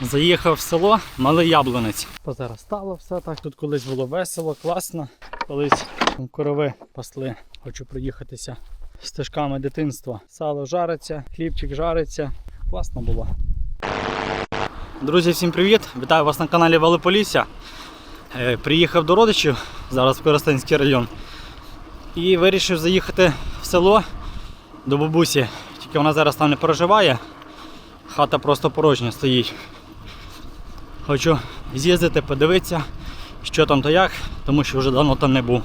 Заїхав в село Малий Яблунець. Позаростало все так. Тут колись було весело, класно. Колись там корови пасли. Хочу проїхатися стежками дитинства. Сало жариться, хлібчик жариться. Класно було. Друзі, всім привіт! Вітаю вас на каналі Велиполісся. Е, Приїхав до родичів, зараз в Коростенський район. І вирішив заїхати в село до бабусі. Тільки вона зараз там не проживає. Хата просто порожня стоїть. Хочу з'їздити, подивитися, що там та як, тому що вже давно там не був.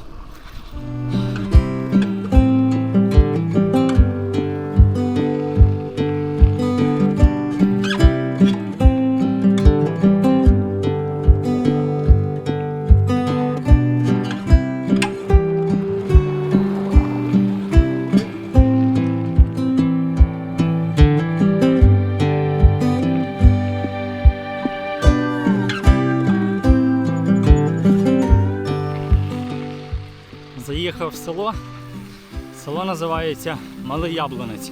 Малий Яблунець.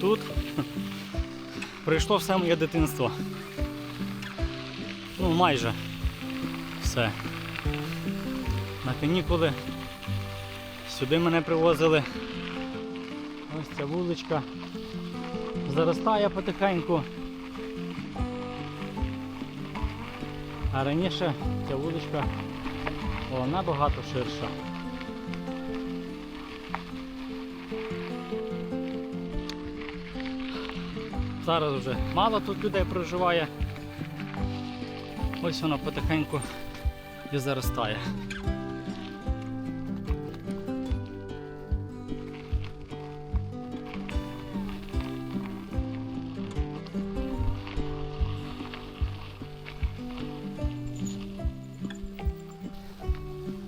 Тут прийшло все моє дитинство. Ну, майже все. На канікули сюди мене привозили. Ось ця вуличка заростає потихеньку. А раніше ця вуличка була набагато ширша. Зараз вже мало тут людей проживає. Ось воно потихеньку і заростає.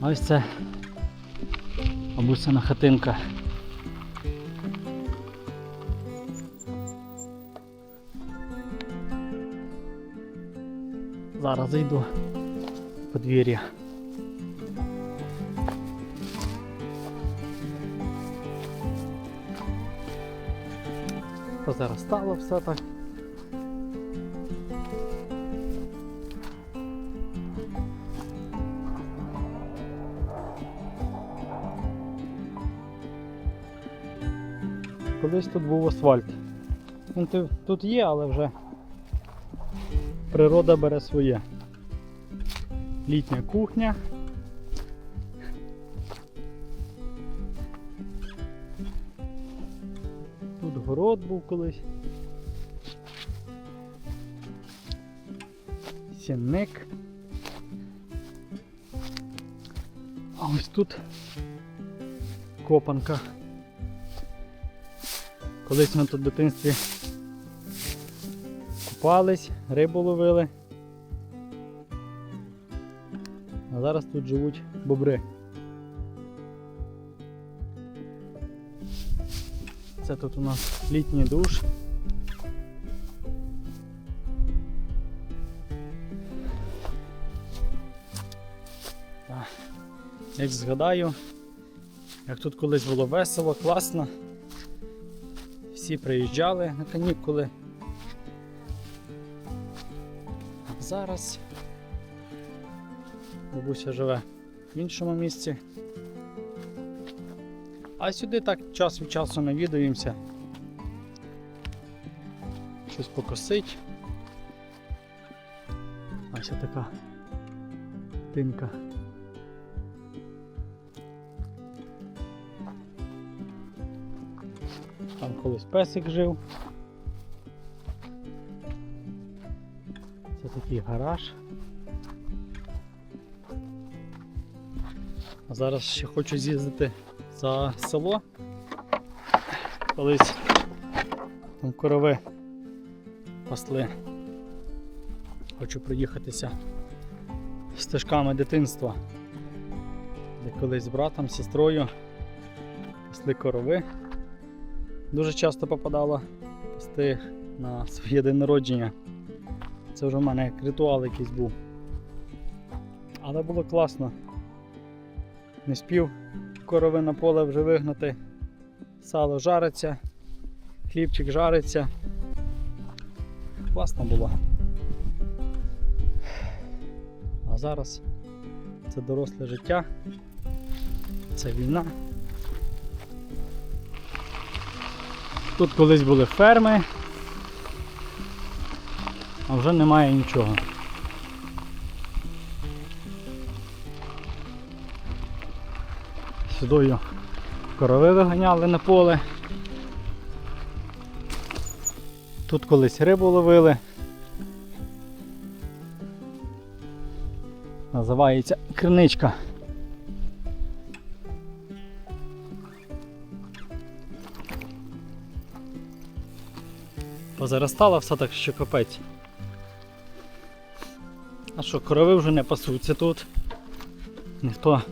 Ось це бабусина хатинка. Зараз зайду в подвір'я. Позаростало все так. Колись тут був асфальт. Він тут є, але вже природа бере своє. Літня кухня. Тут город був колись. Сінник. А ось тут копанка. Колись ми тут в дитинстві купались, рибу ловили. А зараз тут живуть бобри. Це тут у нас літній душ. Як згадаю, як тут колись було весело, класно. Всі приїжджали на канікули. Зараз бабуся живе в іншому місці. А сюди так час від часу навідуємося. Щось покосить. Ось така тинка. Там колись песик жив. Такий гараж. А зараз ще хочу з'їздити за село. Колись там корови пасли. Хочу проїхатися стежками дитинства. Де колись з братом, сестрою пасли корови. Дуже часто попадало пасти на своє день народження. Це вже в мене як ритуал якийсь був. Але було класно. Не спів корови на поле вже вигнати. Сало жариться, хлібчик жариться. класно було. А зараз це доросле життя, це війна. Тут колись були ферми, а вже немає нічого. Сюдою корови виганяли на поле. Тут колись рибу ловили. Називається криничка. Позаростало все так, що капець. А що, корови вже не пасуться тут. Ніхто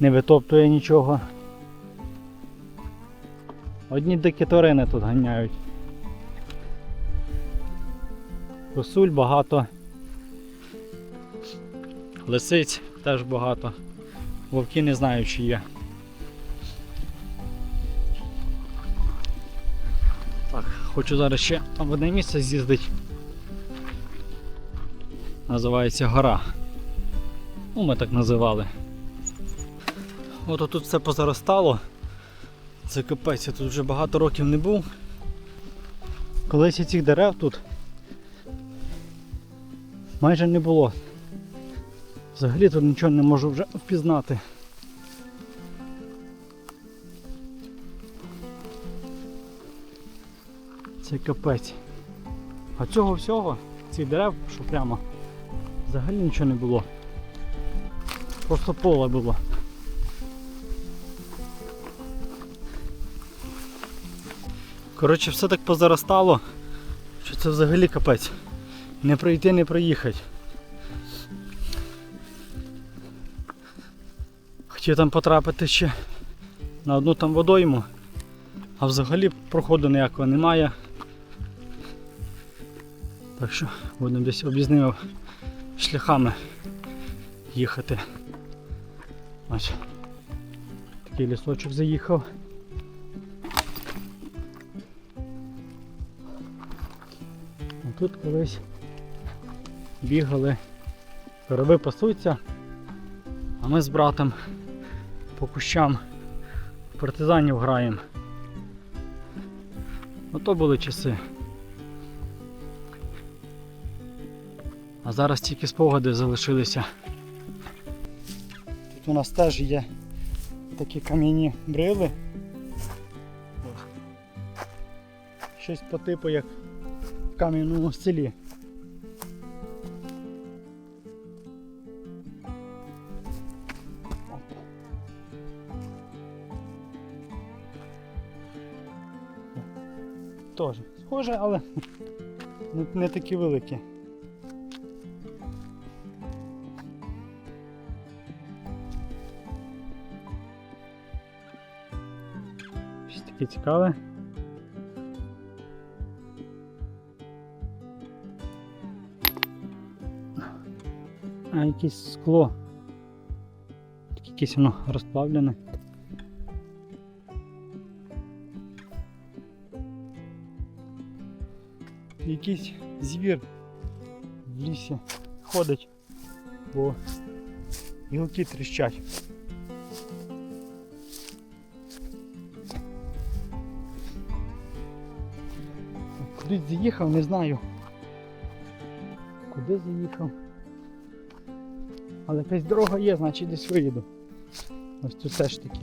не витоптує нічого. Одні дикі тварини тут ганяють. Косуль багато. Лисиць теж багато. Вовки не знаю чи є. Так, хочу зараз ще в одне місце з'їздити. Називається гора. Ну, ми так називали. От тут все позаростало. Це капець, я тут вже багато років не був. Колись цих дерев тут майже не було. Взагалі тут нічого не можу вже впізнати. Це капець. А цього всього, цих дерев, що прямо, взагалі нічого не було. Просто поле було. Коротше, все так позаростало, що це взагалі капець. Не пройти, не проїхати. Хотів там потрапити ще на одну там водойму, а взагалі проходу ніякого немає. Так що будемо десь об'їзними шляхами їхати. Ось такий лісочок заїхав. А тут колись бігали, корови пасуться, а ми з братом по кущам партизанів граємо. Ото були часи. А зараз тільки спогади залишилися. Тут у нас теж є такі кам'яні брили. Щось по типу як в кам'яному селі. Теж схоже, але не, не такі великі. Таке цікаве. А якесь скло. Таке Якесь воно розплавлене. Якийсь звір в лісі ходить, бо гілки тріщать. Кудись заїхав, не знаю. Куди заїхав? Але якась дорога є, значить десь виїду. Ось тут теж такі.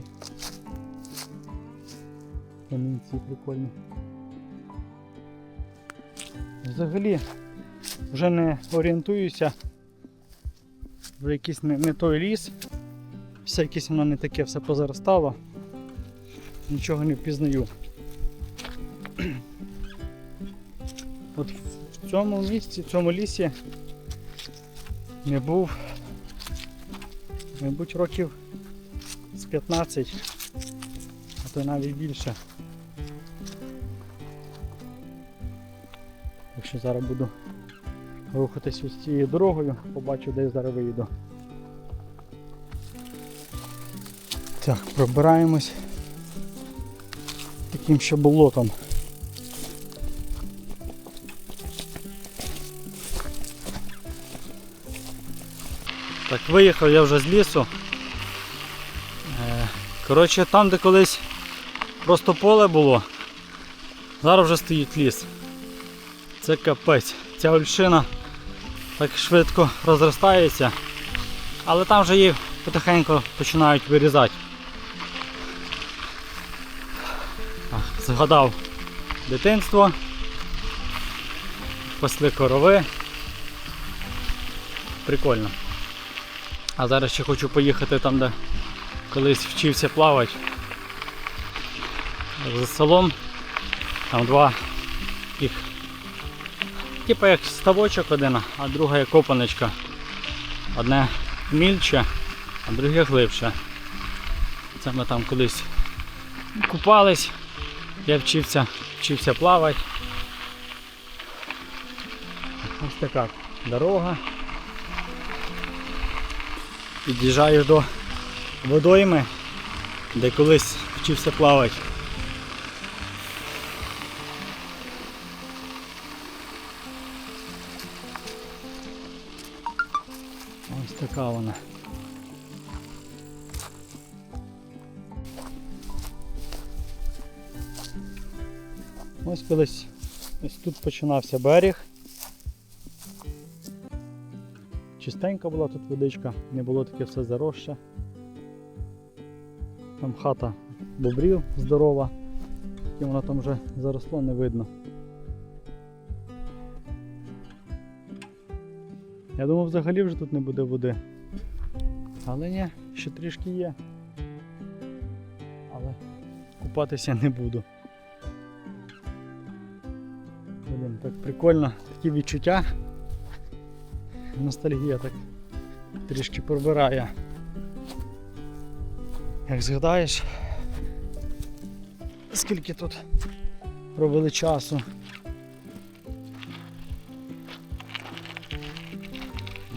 Камінці прикольні. Взагалі вже не орієнтуюся. Вже якийсь не, не той ліс. Все якесь воно не таке, все позаростало. Нічого не впізнаю. Цьому місці, в цьому лісі не був, мабуть, років з 15, а то навіть більше. Якщо зараз буду рухатись ось цією дорогою, побачу, де я зараз виїду. Так, пробираємось таким ще болотом. Так, виїхав я вже з лісу. Е, Коротше, там, де колись просто поле було, зараз вже стоїть ліс. Це капець. Ця ольшина так швидко розростається, але там вже її потихеньку починають вирізати. Згадав дитинство, пасли корови. Прикольно. А зараз ще хочу поїхати там, де колись вчився плавати. За селом. Там два їх. Типа як ставочок один, а друга як копаночка. Одне мільче, а друге глибше. Це ми там колись купались. Я вчився, вчився плавати. Ось така дорога. Під'їжджаю до водойми, де колись вчився плавати. Ось така вона. Ось колись ось тут починався берег. Чистенька була тут водичка, не було таке все заросше. Там хата бобрів здорова, і воно там вже заросло, не видно. Я думав взагалі вже тут не буде води. Але ні, ще трішки є. Але купатися не буду. Блін, так прикольно, такі відчуття. Ностальгія так трішки пробирає. Як згадаєш, скільки тут провели часу.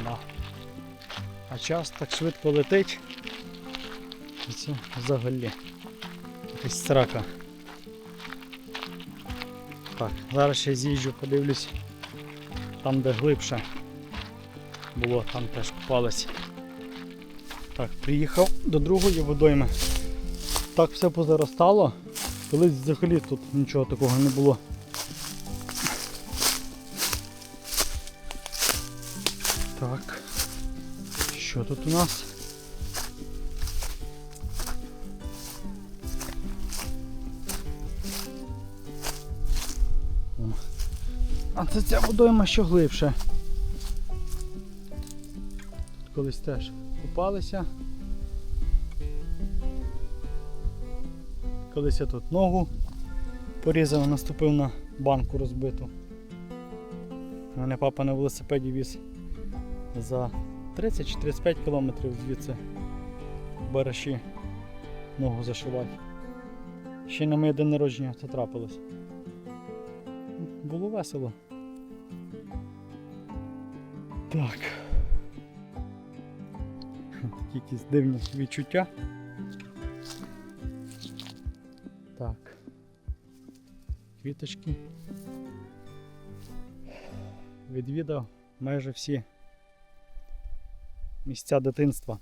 Да. А час так швидко летить. І Це взагалі якась срака. Так, зараз ще з'їжджу, подивлюсь там, де глибше було, там теж купались. Так, приїхав до другої водойми. Так все позаростало. Колись взагалі тут нічого такого не було. Так. Що тут у нас? А це ця водойма що глибше. Колись теж купалися. Колись я тут ногу порізав, наступив на банку розбиту. Мене папа на велосипеді віз за 30 чи 35 кілометрів звідси бараші ногу зашивати. Ще на моє день народження це трапилось. Було весело. Так. Такі якісь дивні відчуття. Так. Квіточки. Відвідав майже всі місця дитинства.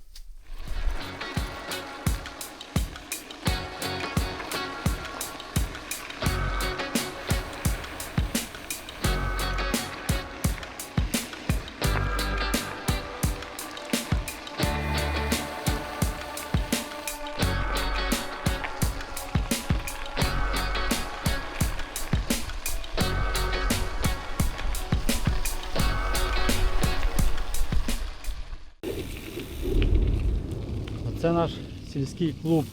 Сільський клуб.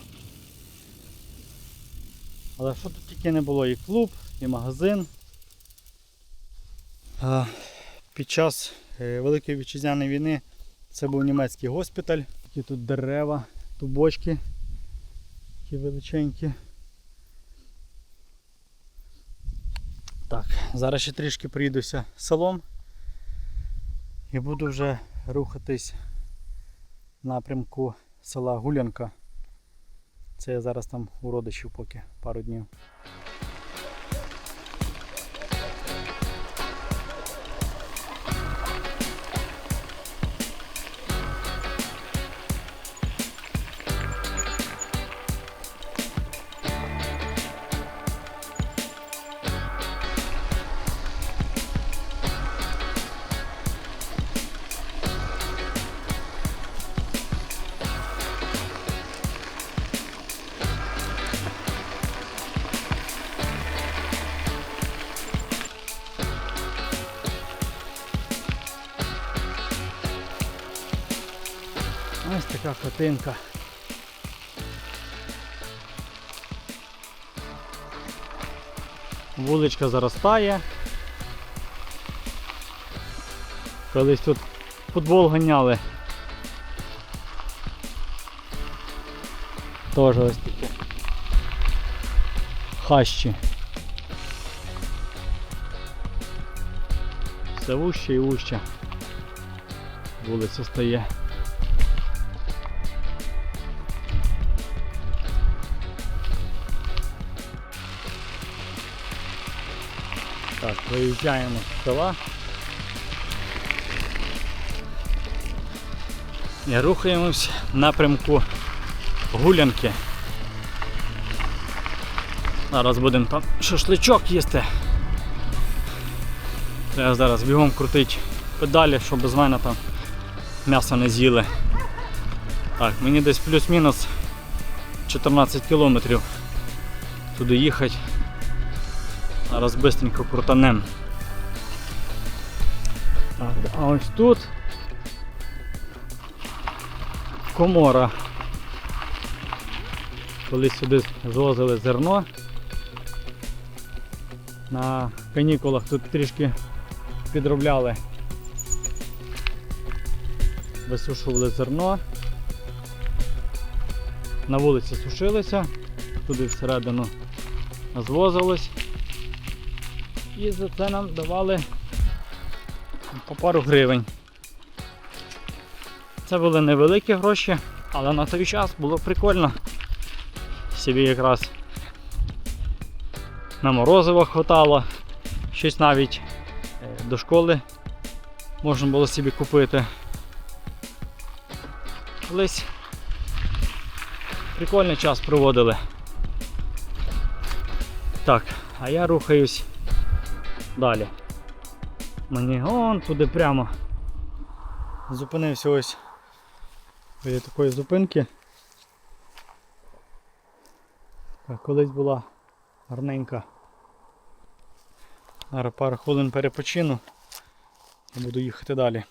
Але що тут тільки не було? І клуб, і магазин. Під час е, Великої вітчизняної війни це був німецький госпіталь. Такі тут дерева, тубочки, такі величенькі. Так, зараз ще трішки приїдуся селом і буду вже рухатись в напрямку села Гулянка. Це я зараз там у родичів поки пару днів. Така хатинка. Вуличка заростає. Колись тут футбол ганяли. Теж ось таке. Хащі. Все вуще і вуще. Вулиця стає. Так, виїжджаємо з села. І рухаємось в напрямку гулянки. Зараз будемо там шашличок їсти. Треба зараз бігом крутити педалі, щоб без мене там м'ясо не з'їли. Так, мені десь плюс-мінус 14 кілометрів туди їхати. Зараз бистренько крутанем. Так, а ось тут комора. Колись сюди звозили зерно. На канікулах тут трішки підробляли. Висушували зерно. На вулиці сушилися, туди всередину звозилось. І за це нам давали по пару гривень. Це були невеликі гроші, але на той час було прикольно. Собі якраз на морозиво хватало, щось навіть е, до школи можна було собі купити. Колись прикольний час проводили. Так, а я рухаюсь далі. Мені он туди прямо. Зупинився ось біля такої зупинки. Так, колись була гарненька. Зараз пару хвилин перепочину і буду їхати далі.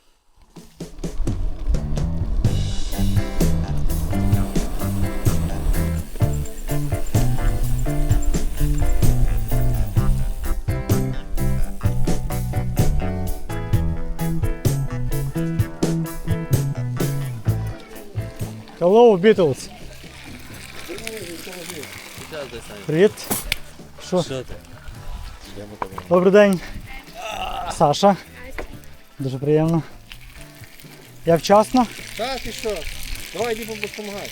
Beatles! Привіт! Що? Добрий день. Саша. Дуже приємно. Я вчасно? Так, і що? Давай йди допомагай.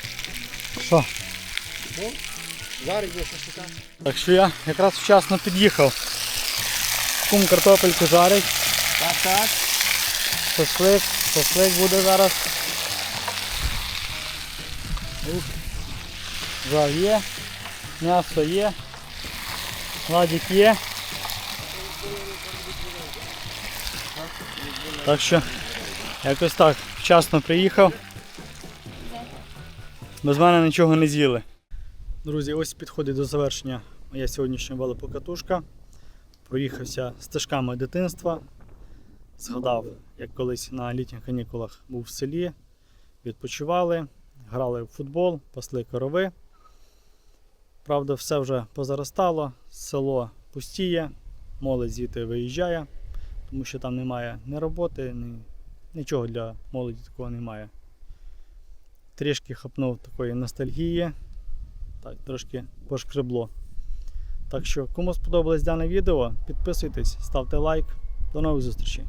Що? Зараз йде шашлика. Так що я якраз вчасно під'їхав. Кум картопельку жарить. Так, так. Шашлик, шашлик буде зараз. Жар є, м'ясо є, ладік є. Так що якось так вчасно приїхав. Без мене нічого не з'їли. Друзі, ось підходить до завершення моя сьогоднішня велопокатушка. Проїхався стежками дитинства. Згадав, як колись на літніх канікулах був в селі, відпочивали, грали в футбол, пасли корови. Правда, все вже позаростало, село пустіє, молодь звідти виїжджає, тому що там немає ні роботи, ні, нічого для молоді такого немає. Трішки хапнув такої ностальгії, так, трошки пошкребло. Так що, кому сподобалось дане відео, підписуйтесь, ставте лайк. До нових зустрічей!